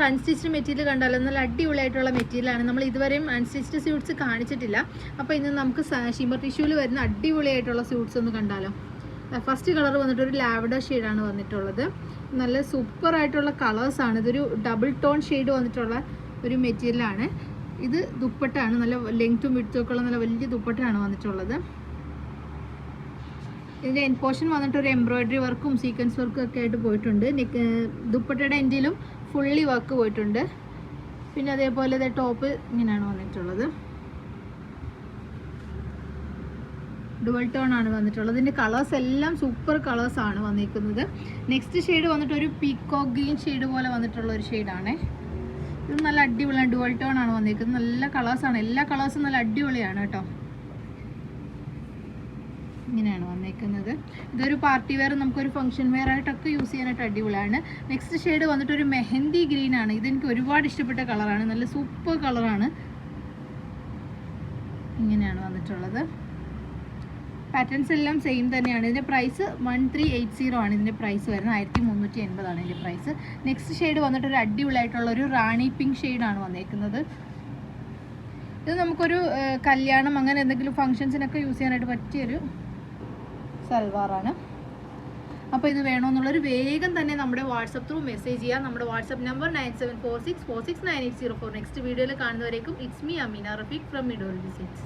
നമുക്ക് unstitched material കണ്ടാലോ നല്ല അടിപൊളിയായിട്ടുള്ള മെറ്റീരിയലാണ് നമ്മൾ ഇതുവരെയും അൺസ്റ്റിച്ച്ഡ് സ്യൂട്ട്സ് കാണിച്ചിട്ടില്ല. അപ്പോൾ ഇന്ന് നമുക്ക് ഷിമർ ടിഷ്യൂവിൽ വരുന്ന അടിപൊളിയായിട്ടുള്ള സ്യൂട്ട്സ് ഒന്ന് കണ്ടാലോ. ഫസ്റ്റ് കളർ വന്നിട്ട് ഒരു ലാവഡർ ഷെയ്ഡാണ് വന്നിട്ടുള്ളത്. നല്ല സൂപ്പർ ആയിട്ടുള്ള കളേഴ്സാണ് ഇതൊരു ഡബിൾ ടോൺ ഷെയ്ഡ് വന്നിട്ടുള്ള ഒരു മെറ്റീരിയലാണ് ഇത് ദുപ്പട്ടാണ്. നല്ല ലെങ്ത്തും വിടുത്തും ഒക്കെ ഉള്ള നല്ല വലിയ ദുപ്പട്ടയാണ് വന്നിട്ടുള്ളത്. ഇതിന്റെ എൻ പോർഷൻ വന്നിട്ട് ഒരു എംബ്രോയിഡറി വർക്കും സീക്വൻസ് വർക്കും ഒക്കെ ആയിട്ട് പോയിട്ടുണ്ട്. ദുപ്പട്ടയുടെ എൻഡിലും ഫുള്ളി വർക്ക് പോയിട്ടുണ്ട്. പിന്നെ അതേപോലെ ഇത് ടോപ്പ് ഇങ്ങനെയാണ് വന്നിട്ടുള്ളത്. ഡുവൽ ടോൺ ആണ് വന്നിട്ടുള്ളത്. ഇതിന്റെ കളേഴ്സ് എല്ലാം സൂപ്പർ കളേഴ്സ് ആണ് വന്നിരിക്കുന്നത്. നെക്സ്റ്റ് ഷെയ്ഡ് വന്നിട്ട് ഒരു പീക്കോ ഗ്രീൻ ഷെയ്ഡ് പോലെ വന്നിട്ടുള്ള ഒരു ഷെയ്ഡാണേ ഇത് നല്ല അടിപൊളിയാണ്. ഡുവൽ ടോൺ ആണ് വന്നിരിക്കുന്നത്. നല്ല കളേഴ്സാണ് എല്ലാ കളേഴ്സും നല്ല അടിപൊളിയാണ് കേട്ടോ. ഇങ്ങനെയാണ് വന്നേക്കുന്നത്. ഇതൊരു പാർട്ടി വെയർ നമുക്കൊരു ഫംഗ്ഷൻ വെയർ ആയിട്ടൊക്കെ യൂസ് ചെയ്യാനായിട്ട് അടിപൊളിയാണ്. നെക്സ്റ്റ് ഷെയ്ഡ് വന്നിട്ട് ഒരു മെഹന്തി ഗ്രീൻ ആണ്. ഇതെനിക്ക് ഒരുപാട് ഇഷ്ടപ്പെട്ട കളറാണ് നല്ല സൂപ്പർ കളറാണ് ഇങ്ങനെയാണ് വന്നിട്ടുള്ളത്. പാറ്റേൺസ് എല്ലാം സെയിം തന്നെയാണ്. ഇതിന്റെ price one three eight zero ആണ്. ഇതിന്റെ പ്രൈസ് വരുന്നത് ആയിരത്തി മുന്നൂറ്റി എൺപതാണ് ഇതിന്റെ പ്രൈസ് നെക്സ്റ്റ് ഷെയ്ഡ് വന്നിട്ട് ഒരു അടിപൊളിയായിട്ടുള്ള ഒരു റാണി പിങ്ക് ഷെയ്ഡാണ് വന്നേക്കുന്നത്. ഇത് നമുക്കൊരു കല്യാണം അങ്ങനെ എന്തെങ്കിലും ഫങ്ഷൻസിനൊക്കെ യൂസ് ചെയ്യാനായിട്ട് പറ്റിയൊരു സൽവാറാണ്. അപ്പോൾ ഇത് വേണമെന്നുള്ളൊരു വേഗം തന്നെ നമ്മുടെ വാട്സപ്പ് ത്രൂ മെസ്സേജ് ചെയ്യാം. നമ്മുടെ WhatsApp number nine seven four six four six nine eight zero four. Next വീഡിയോയിൽ കാണുന്നവരേക്കും it's me Ameena Rafeeq from മിഡോൾ designs